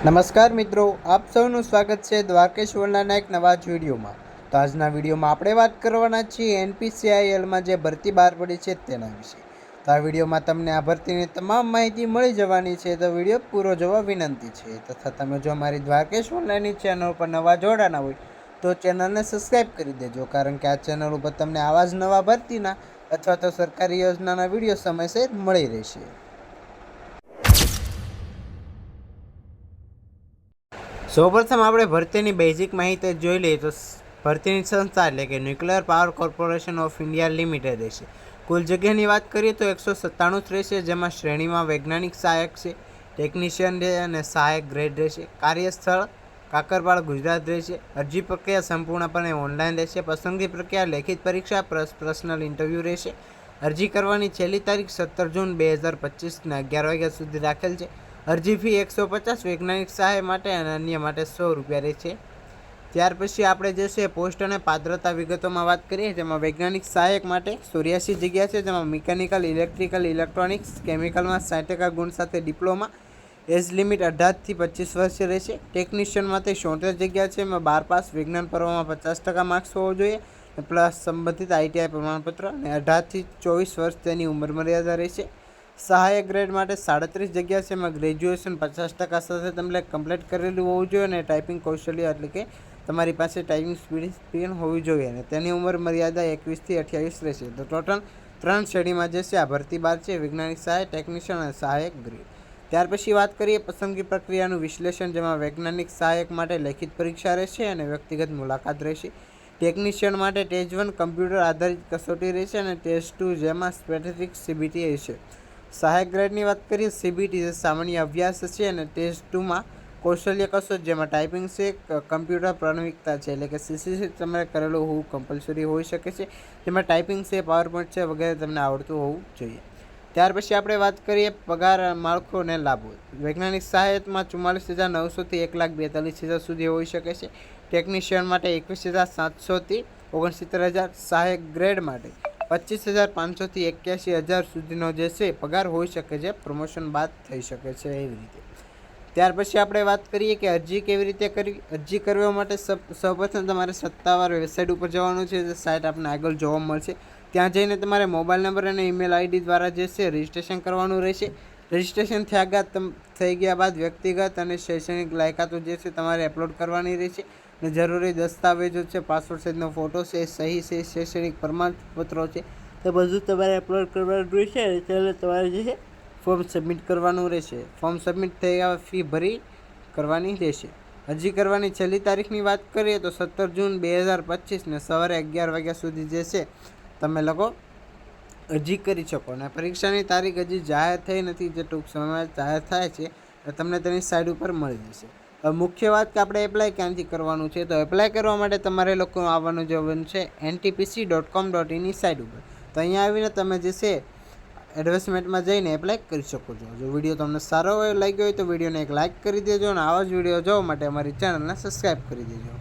નમસ્કાર મિત્રો, આપ સૌનું સ્વાગત છે દ્વારકેશ વર્ણાના એક નવા જ વિડીયોમાં. તો આજના વિડીયોમાં આપણે વાત કરવાના છીએ એનપીસીઆઈએલમાં જે ભરતી બહાર પડી છે તેના વિશે. તો આ વિડીયોમાં તમને આ ભરતીની તમામ માહિતી મળી જવાની છે, તો વીડિયો પૂરો જોવા વિનંતી છે. તથા તમે જો અમારી દ્વારકેશ ઓનલાઈનની ચેનલ પર નવા જોડાના હોય, તો ચેનલને સબસ્ક્રાઈબ કરી દેજો, કારણ કે આ ચેનલ ઉપર તમને આવા જ નવા ભરતીના અથવા તો સરકારી યોજનાના વીડિયો સમયસર મળી રહેશે. સૌપ્રથમ આપણે ભરતીની બેઝિક માહિતી જોઈ લઈએ તો ભરતીની સંસ્થા એટલે કે nuclear power corporation of India limited રહેશે કુલ જગ્યાની વાત કરીએ તો એકસો સત્તાણું રહેશે જેમાં શ્રેણીમાં વૈજ્ઞાનિક સહાયક છે ટેકનિશિયન અને સહાયક ગ્રેડ રહેશે કાર્યસ્થળ, કાકરપાળ, ગુજરાત રહેશે અરજી પ્રક્રિયા સંપૂર્ણપણે ઓનલાઈન રહેશે પસંદગી પ્રક્રિયા લેખિત પરીક્ષા પર્સનલ ઇન્ટરવ્યૂ રહેશે અરજી કરવાની છેલ્લી તારીખ સત્તર જૂન બે હજાર પચીસના અગિયાર વાગ્યા સુધી રાખેલ છે. અરજી ફી એકસો પચાસ વૈજ્ઞાનિક સહાય માટે અને અન્ય માટે સો રૂપિયા રહેશે. ત્યાર પછી આપણે જે છે પોસ્ટ અને પાત્રતા વિગતોમાં વાત કરીએ, જેમાં વૈજ્ઞાનિક સહાયક માટે ચોર્યાસી જગ્યા છે, જેમાં મિકેનિકલ, ઇલેક્ટ્રિકલ, ઇલેક્ટ્રોનિક્સ, કેમિકલમાં સાઠ ટકા ગુણ સાથે ડિપ્લોમા, એજ લિમિટ અઢારથી પચીસ વર્ષ રહેશે. ટેકનિશિયન માટે છોતેર જગ્યા છે, એમાં બાર પાસ, વિજ્ઞાન પર્વમાં પચાસ ટકા માર્ક્સ હોવો જોઈએ પ્લસ સંબંધિત આઈટીઆઈ પ્રમાણપત્ર, અને અઢારથી ચોવીસ વર્ષ તેની ઉંમર મર્યાદા રહેશે. સહાયક ગ્રેડ માટે સાડત્રીસ જગ્યા છે. એમાં ગ્રેજ્યુએશન પચાસ ટકા સાથે તમને કમ્પ્લીટ કરેલું હોવું જોઈએ અને ટાઈપિંગ કૌશલ્ય એટલે કે તમારી પાસે ટાઈપિંગ સ્પીડ સ્પીડ હોવી જોઈએ અને તેની ઉંમર મર્યાદા એકવીસથી અઠ્યાવીસ રહેશે. તો ટોટલ ત્રણ શ્રેણીમાં જે છે, આ ભરતી બાર છે, વૈજ્ઞાનિક સહાય ટેકનિશિયન અને સહાયક ગ્રેડ ત્યાર પછી વાત કરીએ પસંદગી પ્રક્રિયાનું વિશ્લેષણ, જેમાં વૈજ્ઞાનિક સહાયક માટે લેખિત પરીક્ષા રહેશે અને વ્યક્તિગત મુલાકાત રહેશે. ટેકનિશિયન માટે ટેજ વન કમ્પ્યુટર આધારિત કસોટી રહેશે અને ટેસ્ટ ટુ જેમાં સ્પેસિફિક સીબીટી રહેશે સહાયક ગ્રેડની વાત કરીએ સીબીટી જે સામાન્ય અભ્યાસ છે અને ટેસ્ટ ટુમાં કૌશલ્ય કસોટ જેમાં ટાઈપિંગ છે કમ્પ્યુટર પ્રાણવિકતા છે. એટલે કે સીસીસી તમારે કરેલું હોવું કમ્પલસરી હોઈ શકે છે. જેમાં ટાઈપિંગ છે પાવર પોઈન્ટ છે વગેરે તમને આવડતું હોવું જોઈએ. ત્યાર પછી આપણે વાત કરીએ પગાર, માળખું અને લાભો. વૈજ્ઞાનિક સહાયતમાં ચુમ્માલીસ હજાર નવસોથી એક લાખ બેતાલીસ હજાર સુધી હોઈ શકે છે. ટેકનિશિયન માટે એકવીસ હજાર સાતસોથી ઓગણસિત્તેર હજાર સહાયક ગ્રેડ માટે. પચીસ હજાર પાંચસોથી એક્યાસી હજાર સુધીનો જે છે પગાર હોઈ શકે છે પ્રમોશન બાદ થઈ શકે છે એવી રીતે. ત્યાર પછી આપણે વાત કરીએ કે અરજી કેવી રીતે કરવી અરજી કરવા માટે સૌપ્રથમ તમારે સત્તાવાર વેબસાઇટ ઉપર જવાનું છે સાઇટ આપણે આગળ જોવા મળશે. ત્યાં જઈને તમારે મોબાઈલ નંબર અને ઈમેલ આઈડી દ્વારા જે છે રજિસ્ટ્રેશન કરવાનું રહેશે. રજિસ્ટ્રેશન થયા તમ, થઈ ગયા બાદ વ્યક્તિગત અને શૈક્ષણિક લાયકાતો જે છે તમારે અપલોડ કરવાની રહેશે. અને જરૂરી દસ્તાવેજો છે પાસપોર્ટ સાઇઝનો ફોટો છે, સહી છે, શૈક્ષણિક પ્રમાણપત્રો છે. તે બધું તમારે અપલોડ કરવાનું રહેશે અને ત્યારે તમારે જે છે ફોર્મ સબમિટ કરવાનું રહેશે. ફોર્મ સબમિટ થયા ફી ભરી કરવાની રહેશે. અરજી કરવાની છેલ્લી તારીખની વાત કરીએ તો સત્તર જૂન બે હજાર પચીસને સવારે અગિયાર વાગ્યા સુધી જે છે, તમે લોકો અરજી કરી શકો. અને પરીક્ષાની તારીખ હજી જાહેર થઈ નથી જે ટૂંક સમયમાં જાહેર થાય છે તમને તેની સાઇડ ઉપર મળી જશે. મુખ્ય વાત કે આપણે એપ્લાય ક્યાંથી કરવાનું છે? તો એપ્લાય કરવા માટે તમારે લોકો આવવાનું જવાનું છે એનટીપીસી ડોટ કોમ ડોટ ઇનની સાઇટ ઉપર. તો અહીંયા આવીને તમે જે છે એડવર્સમેન્ટમાં જઈને એપ્લાય કરી શકો છો. જો વીડિયો તમને સારો લાગ્યો હોય તો વિડીયોને એક લાઇક કરી દેજો અને આવા જ વીડિયો જોવા માટે અમારી ચેનલને સબસ્ક્રાઈબ કરી દેજો.